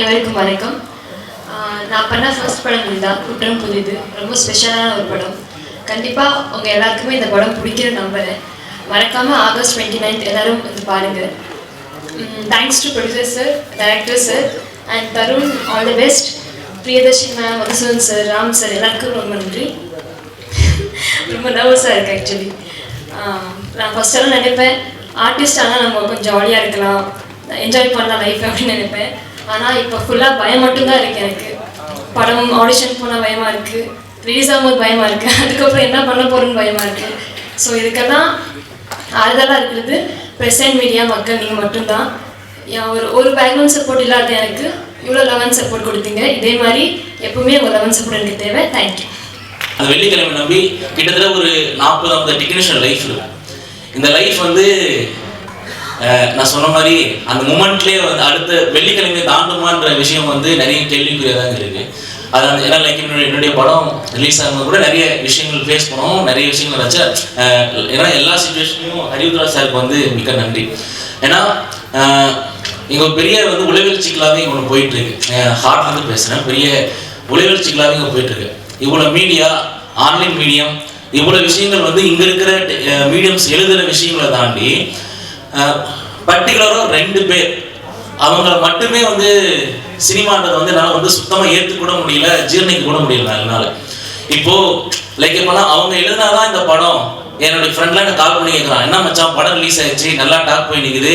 அனைவருக்கும் வணக்கம். நான் பண்ண ஃபர்ஸ்ட் படம் இதுதான். குற்றம் புதிது. ரொம்ப ஸ்பெஷலான ஒரு படம். கண்டிப்பாக உங்கள் எல்லாருக்குமே இந்த படம் பிடிக்கிற நம்புகிறேன் மறக்காமல் ஆகஸ்ட் டுவெண்ட்டி நைன்த் எல்லோரும் வந்து பாருங்கள் thanks to producer sir director sir and Tarun all the best Priyadarshan ma'am Madhusoon sir Ram sir எல்லாருக்கும் ரொம்ப நன்றி. ரொம்ப நர்வஸாக இருக்குது ஆக்சுவலி நான் ஃபஸ்ட்டெல்லாம் நினைப்பேன். ஆர்டிஸ்ட் ஆனால் நம்ம கொஞ்சம் ஜாலியாக இருக்கலாம். என்ஜாய் பண்ணலாம் லைஃப் அப்படின்னு நினைப்பேன். ஆனால் இப்போ ஃபுல்லாக பயம் மட்டும்தான் இருக்குது எனக்கு. படம் ஆடிஷன் போனால் பயமாக இருக்குது ரிலீஸ் ஆகும்போது பயமாக இருக்குது அதுக்கப்புறம் என்ன பண்ண போகிறோன்னு பயமாக இருக்குது ஸோ இதுக்கெல்லாம் ஆறுதலாக இருக்கிறது ப்ரெசன்ட் மீடியா மக்கள் நீங்கள் மட்டும்தான் ஒரு ஒரு பேக்ரவுண்ட் சப்போர்ட் இல்லாத எனக்கு இவ்வளோ லெவன் சப்போர்ட் கொடுத்தீங்க. இதே மாதிரி எப்பவுமே உங்கள் லெவன் சப்போர்ட் எனக்கு தேவை. தேங்க்யூ அந்த வெள்ளிக்கிழமை நம்பி கிட்டத்தட்ட ஒரு நாற்பது ஐம்பது டெக்னீஷியன் லைஃப் இந்த லைஃப் வந்து நான் சொன்ன மாதிரி அந்த மூமெண்ட்லேயே வந்து அடுத்த வெள்ளிக்கிழமை தாண்டுமான்ற விஷயம் வந்து நிறைய கேள்விக்குரியதாக இருக்கு. அது அந்த ஏன்னா லைக் என்னுடைய என்னுடைய படம் ரிலீஸ் ஆகும்போது கூட நிறைய விஷயங்கள் ஃபேஸ் பண்ணோம். நிறைய விஷயங்கள் வச்சு ஏன்னா எல்லா சுச்சுவேஷன்லையும் ஹரிவுத்ரா சாருக்கு வந்து மிக்க நன்றி. ஏன்னா எங்கள் பெரிய வந்து உளவியல் சிக்கலாவே ஒன்று போயிட்டுருக்கு. இருக்கு ஹார்ட்ல பெரிய உளவியல் சிக்கலாவே இங்க போயிட்டு இருக்கு மீடியா ஆன்லைன் மீடியம் இவ்வளோ விஷயங்கள் வந்து இங்கே இருக்கிற மீடியம்ஸ் எழுதுகிற விஷயங்களை தாண்டி பர்டிகுலராக ரெண்டு பேர். அவங்கள மட்டுமே வந்து சினிமான்றதை வந்து என்னால் வந்து சுத்தமாக ஏற்றுக்கூட முடியல ஜீர்ணிக்க கூட முடியல என்னால். இப்போது லைக் இப்போலாம் அவங்க எழுதினாதான் இந்த படம். என்னுடைய ஃப்ரெண்ட்லாம் எனக்கு கால் பண்ணி கேட்குறான் என்ன மச்சான் படம் ரிலீஸ் ஆயிடுச்சு நல்லா டாக் போய் நிற்குது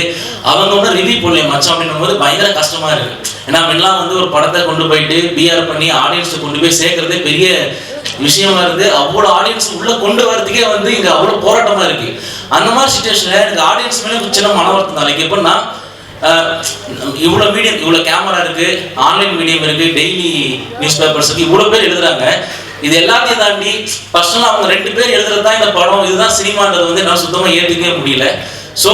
அவங்க ஒன்றும் ரிவ்யூ போடலையே மச்சான் அப்படின்னும் போது பயங்கர கஷ்டமாக இருக்குது ஏன்னா முன்னெல்லாம் வந்து ஒரு படத்தை கொண்டு போயிட்டு பிஆர் பண்ணி ஆடியன்ஸை கொண்டு போய் சேர்க்கறதே பெரிய விஷயமா இருந்து அவ்வளோ ஆடியன்ஸ் உள்ள கொண்டு வரதுக்கே வந்து இங்க அவ்வளோ போராட்டமா இருக்கு. அந்த மாதிரி சுச்சுவேஷன்ல எனக்கு ஆடியன்ஸ் மேலே சின்ன மன வருத்தம் தான். லைக் எப்படின்னா இவ்வளோ மீடியம் இவ்வளோ கேமரா இருக்கு ஆன்லைன் மீடியம் இருக்கு டெய்லி நியூஸ் பேப்பர்ஸ் இருக்கு இவ்வளோ பேர் எழுதுறாங்க. இது எல்லாத்தையும் தாண்டி பர்சனலாக அவங்க ரெண்டு பேர் எழுதுறது தான் இந்த படம். இதுதான் சினிமான்றது வந்து என்னால் சுத்தமாக ஏற்றுக்கவே முடியல. ஸோ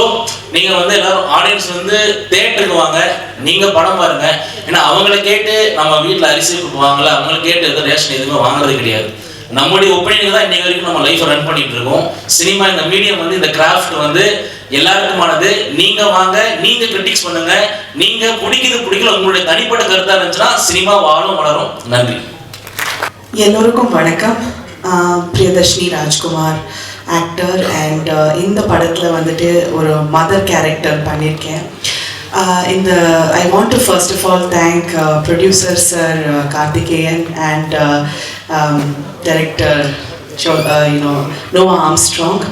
நீங்கள் வந்து எல்லாரும் ஆடியன்ஸ் வந்து தேட்டருக்கு வாங்க. நீங்கள் படம் பாருங்க. ஏன்னா அவங்கள கேட்டு நம்ம வீட்டில் அரிசி கொடுப்பாங்கள அவங்கள கேட்டு எதுவும் ரேஷன் எதுவுமே வாங்குறது கிடையாது. நம்முடைய ஒப்பீனியன் தான் இன்னைக்கு வரைக்கும் நம்ம லைஃப்பை ரன் பண்ணிட்டு இருக்கோம். சினிமா இந்த மீடியம் வந்து இந்த கிராஃப்ட் வந்து எல்லாருக்குமானது. நீங்க வாங்க நீங்க கிரிட்டிக்ஸ் பண்ணுங்க. நீங்க பிடிக்குது பிடிக்கல உங்களுடைய தனிப்பட்ட கருத்தா இருந்துச்சுன்னா சினிமா வாழும் வளரும். நன்றி. எல்லோருக்கும் வணக்கம். Priyadarshini Rajkumar. Actor and uh, இந்த படத்தில் வந்துட்டு ஒரு மதர் கேரக்டர் பண்ணியிருக்கேன் uh, இந்த I want to first of all thank producer sir Karthikeyan and director you know Noah Armstrong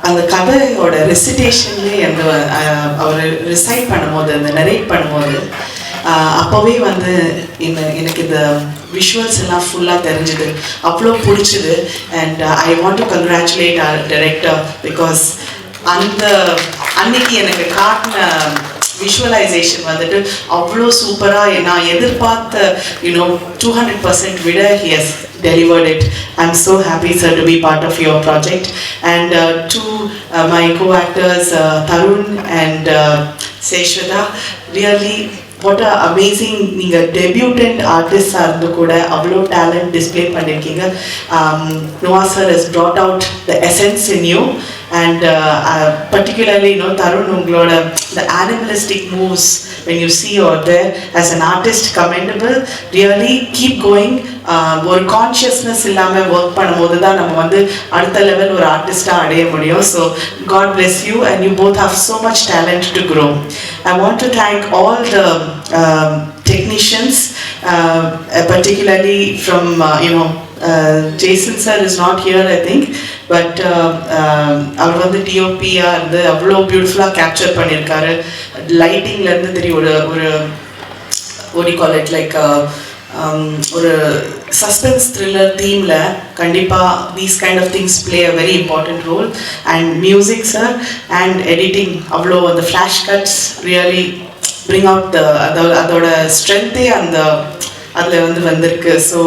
அந்த கதையோட ரெசிடேஷன்லேயே அந்த அவர் ரிசைட் பண்ணும்போது அந்த நரேட் பண்ணும்போது uh, அப்போவே வந்து இந்த எனக்கு இந்த விஷுவல்ஸ் எல்லாம் ஃபுல்லாக தெரிஞ்சுது அவ்வளோ பிடிச்சிது and I want to congratulate our director because அந்த அன்னைக்கு எனக்கு காட்டின விஷுவலைசேஷன் வந்துட்டு அவ்வளோ சூப்பராக நான் எதிர்பார்த்த யூனோ டூ ஹண்ட்ரட் பர்சன்ட் விட he's delivered it. I'm so happy, sir, to be part of your project. And uh, to uh, my co-actors, uh, Tarun and uh, Seshwata, really what are amazing நீங்கள் debutant ஆர்டிஸ்டாக இருந்து கூட அவ்வளோ talent display பண்ணியிருக்கீங்க Noah sir is brought out the essence in you and particularly இன்னும் தருண் உங்களோட the animalistic moves when you see or there as an artist commendable really keep going ஒரு consciousness இல்லாமல் ஒர்க் பண்ணும்போது தான் நம்ம வந்து அடுத்த லெவல் ஒரு ஆர்டிஸ்டாக அடைய முடியும். So God bless you and you both have so much talent to grow I want to thank all the technicians particularly from you know Jason sir is not here I think but அவர் வந்து டிஓபியாக இருந்து அவ்வளோ பியூட்டிஃபுல்லாக capture பண்ணியிருக்காரு. லைட்டிங்லேருந்து தெரியும் ஒரு ஒரு what do you ஒரு சஸ்பென்ஸ் த்ரில்லர் தீமில் கண்டிப்பாக these kind of things play a very important role and music sir and editing அவ்வளோ அந்த flash cuts really bring out the அதோட அதோட ஸ்ட்ரென்த்தே அந்த அதில் வந்து வந்திருக்கு. So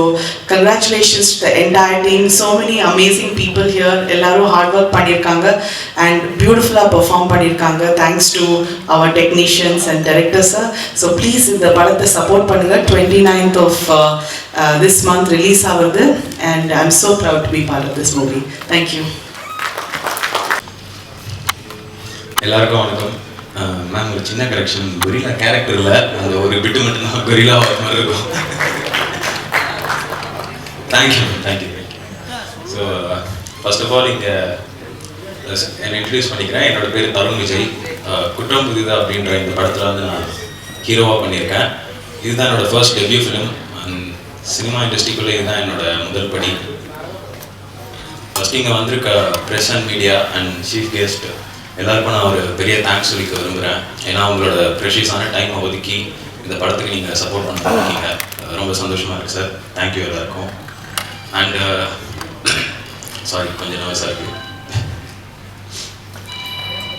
congratulations the entire team so many amazing people here எல்லாரும் ஹார்ட் ஒர்க் பண்ணியிருக்காங்க அண்ட் பியூட்டிஃபுல்லாக பெர்ஃபார்ம் பண்ணியிருக்காங்க. Thanks to our technicians and directors so please இந்த படத்தை சப்போர்ட் பண்ணுங்கள் twenty ninth of this month release ஆகுது and I am so proud to be part of this movie thank you எல்லாருக்கும் வணக்கம். Ma'am ஒரு சின்ன கரெக்ஷன் கொரிலா கேரக்டர் இல்லை அந்த ஒரு பிட்டு மட்டும்தான். கொரிலா வர மாதிரி இருக்கும். Thank you thank you thank you so first of all இங்கே என்னை இன்ட்ரடியூஸ் பண்ணிக்கிறேன். என்னோட பேர் தருண் விஜய். Uh, குற்றம் புதிதா அப்படின்ற இந்த படத்தில் வந்து நான் ஹீரோவாக பண்ணியிருக்கேன். இதுதான் என்னோட first debut film and cinema இண்டஸ்ட்ரிக்குள்ளே இதுதான் என்னோட முதல் படி. ஃபஸ்ட் இங்கே வந்திருக்க press and media and chief guest எல்லாருக்கும் நான் ஒரு பெரிய தேங்க்ஸ் சொல்லிக்க விரும்புகிறேன் ஏன்னா உங்களோட ப்ரெஷியஸான டைமை ஒதுக்கி இந்த படத்துக்கு நீங்கள் சப்போர்ட் பண்ணிருக்கீங்க. ரொம்ப சந்தோஷமாக இருக்குது சார் தேங்க்யூ எல்லாருக்கும். அண்டு சாரி uh, கொஞ்சம் நர்வஸாக இருக்குது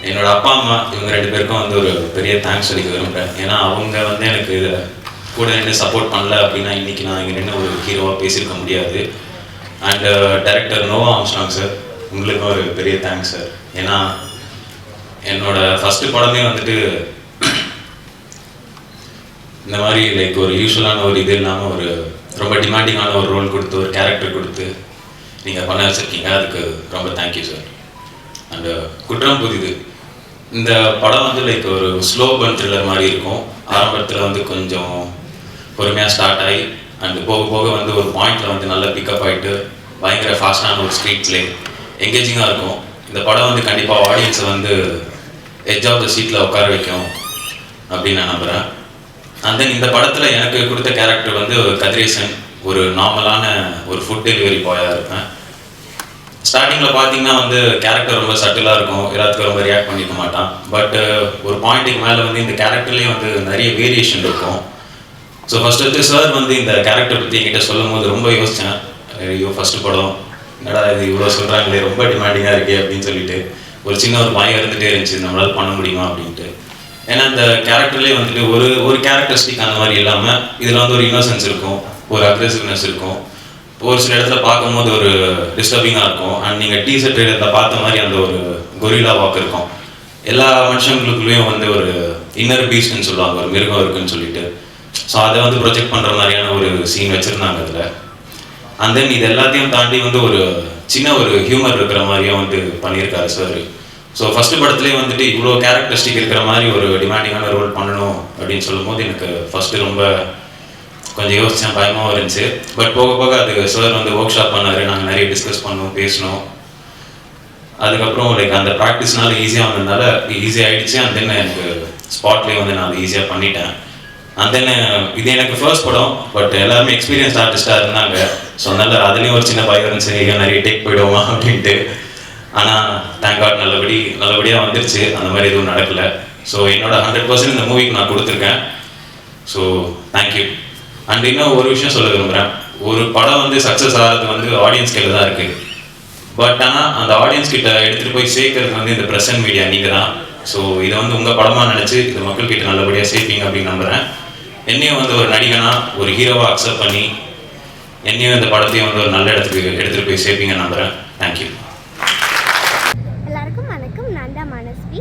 என்னோட அப்பா அம்மா இவங்க ரெண்டு பேருக்கும் வந்து ஒரு பெரிய தேங்க்ஸ் சொல்லிக்க விரும்புகிறேன் ஏன்னா அவங்க வந்து எனக்கு கூட நின்று சப்போர்ட் பண்ணல அப்படின்னா இன்றைக்கி நான் இங்கே நின்று ஒரு ஹீரோவாக பேசியிருக்க முடியாது. And director uh, Noah Armstrong sir உங்களுக்கும் ஒரு பெரிய தேங்க்ஸ் சார் ஏன்னா என்னோட ஃபஸ்ட்டு படமே வந்துட்டு இந்த மாதிரி லைக் ஒரு யூஸ்வலான ஒரு இது இல்லாமல் ஒரு ரொம்ப டிமாண்டிங்கான ஒரு ரோல் கொடுத்து ஒரு கேரக்டர் கொடுத்து நீங்கள் பண்ண வச்சுருக்கீங்க அதுக்கு ரொம்ப தேங்க்யூ சார் அண்டு குற்றம் புதிது இந்த படம் வந்து லைக் ஒரு ஸ்லோ பன் த்ரில்லர் மாதிரி இருக்கும். ஆரம்பத்தில் வந்து கொஞ்சம் பொறுமையாக ஸ்டார்ட் ஆகி அண்டு போக போக வந்து ஒரு பாயிண்டில் வந்து நல்லா பிக்கப் ஆகிட்டு பயங்கர ஃபாஸ்டான ஒரு ஸ்ட்ரீட் ப்ளே எங்கேஜிங்காக இருக்கும். இந்த படம் வந்து கண்டிப்பாக ஆடியன்ஸை வந்து எஜ் ஆஃப் த சீட்டில் உட்கார வைக்கும் அப்படின்னு நான் நம்புகிறேன் அண்ட் தென் இந்த படத்தில் எனக்கு கொடுத்த கேரக்டர் வந்து கதிரேசன் ஒரு நார்மலான ஒரு ஃபுட் டெலிவரி பாயாக இருப்பேன். ஸ்டார்டிங்கில் பார்த்தீங்கன்னா வந்து கேரக்டர் ரொம்ப சட்டிலாக இருக்கும் எல்லாத்துக்கும் ரொம்ப ரியாக்ட் பண்ணிக்க மாட்டான். பட் ஒரு பாயிண்ட்டுக்கு மேலே வந்து இந்த கேரக்டர்லேயே வந்து நிறைய வேரியேஷன் இருக்கும். ஸோ ஃபஸ்ட்டு வந்து சார் வந்து இந்த கேரக்டர் பற்றி என்கிட்ட சொல்லும் போது ரொம்ப யோசித்தேன் ஐயோ ஃபஸ்ட்டு படம் என்னடா இது இவ்வளோ சொல்கிறாங்களே ரொம்ப டிமாண்டிங்காக இருக்கே அப்படின்னு சொல்லிட்டு ஒரு சின்ன ஒரு பயம் இருந்துகிட்டே இருந்துச்சு. நம்மளால் பண்ண முடியுமா? அப்படின்ட்டு. ஏன்னா இந்த கேரக்டர்லேயே வந்துட்டு ஒரு ஒரு கேரக்டரிஸ்டிக் அந்த மாதிரி இல்லாமல் இதில் வந்து ஒரு இன்னோசன்ஸ் இருக்கும் ஒரு அக்ரெசிவ்னஸ் இருக்கும். ஒரு சில இடத்துல பார்க்கும்போது ஒரு டிஸ்டர்பிங்காக இருக்கும். அண்ட் நீங்கள் டீசர்ட் ட்ரெயிலரில் பார்த்த மாதிரி அந்த ஒரு கொரிலா வாக் இருக்கும். எல்லா மனுஷங்களுக்குள்ளேயும் வந்து ஒரு இன்னர் பீஸ்ட்னு சொல்லுவாங்க ஒரு மிருகம் இருக்குன்னு சொல்லிட்டு. ஸோ அதை வந்து ப்ரொஜெக்ட் பண்ணுற மாதிரியான ஒரு சீன் வச்சுருந்தாங்க அதில். அண்ட் தென் இது எல்லாத்தையும் தாண்டி வந்து ஒரு சின்ன ஒரு ஹியூமர் இருக்கிற மாதிரியும் வந்து பண்ணியிருக்காரு சார் ஸோ ஃபர்ஸ்ட் படத்துலேயே வந்துட்டு இவ்வளோ கேரக்டரிஸ்டிக் இருக்கிற மாதிரி ஒரு டிமாண்டிங்கான ரோல் பண்ணணும் அப்படின்னு சொல்லும்போது எனக்கு ஃபஸ்ட்டு ரொம்ப கொஞ்சம் யோசித்தேன் பயமாகவும் இருந்துச்சு. பட் போக போக அது சார் வந்து ஒர்க் ஷாப் பண்ணார். நாங்கள் நிறைய டிஸ்கஸ் பண்ணோம் பேசினோம். அதுக்கப்புறம் லைக் அந்த ப்ராக்டிஸ்னால ஈஸியாக வந்ததுனால ஈஸியாக ஆகிடுச்சு அண்ட் தென் எனக்கு ஸ்பாட்லேயே வந்து நான் அதை ஈஸியாக பண்ணிட்டேன். அந்த தென் இது எனக்கு ஃபர்ஸ்ட் படம். பட் எல்லாருமே எக்ஸ்பீரியன்ஸ் ஆர்டிஸ்டாக இருந்தாங்க. ஸோ அதனால அதுலேயும் ஒரு சின்ன பயம் இருந்துச்சு. நிறைய டேக் போயிடுவோமா அப்படின்ட்டு. ஆனால் தேங்க் காட் நல்லபடி நல்லபடியாக வந்துருச்சு. அந்த மாதிரி எதுவும் நடக்கலை. ஸோ என்னோட ஹண்ட்ரட் பர்சன்ட் இந்த மூவிக்கு நான் கொடுத்துருக்கேன். ஸோ தேங்க்யூ அண்ட் இன்னும் ஒரு விஷயம் சொல்ல விரும்புகிறேன் ஒரு படம் வந்து சக்ஸஸ் ஆகிறது வந்து ஆடியன்ஸ் கையில் தான் இருக்குது பட் ஆனால் அந்த ஆடியன்ஸ் கிட்ட எடுத்துகிட்டு போய் சேர்க்கறது வந்து இந்த ப்ரெசன்ட் மீடியா நீங்கள் தான். ஸோ இதை வந்து உங்கள் படமாக நினச்சி இது மக்கள்கிட்ட நல்லபடியாக சேர்ப்பீங்க அப்படின்னு நம்புகிறேன் என்னையும் வந்து ஒரு நடிகனா ஒரு ஹீரோவாக அக்செப்ட் பண்ணி என்னையும் இந்த படத்தையும் வந்து ஒரு நல்ல இடத்துக்கு எடுத்துகிட்டு போய் சேர்ப்பீங்கன்னு நம்புகிறேன் தேங்க்யூ எல்லாருக்கும் வணக்கம் நான் தான் மனஸ்வி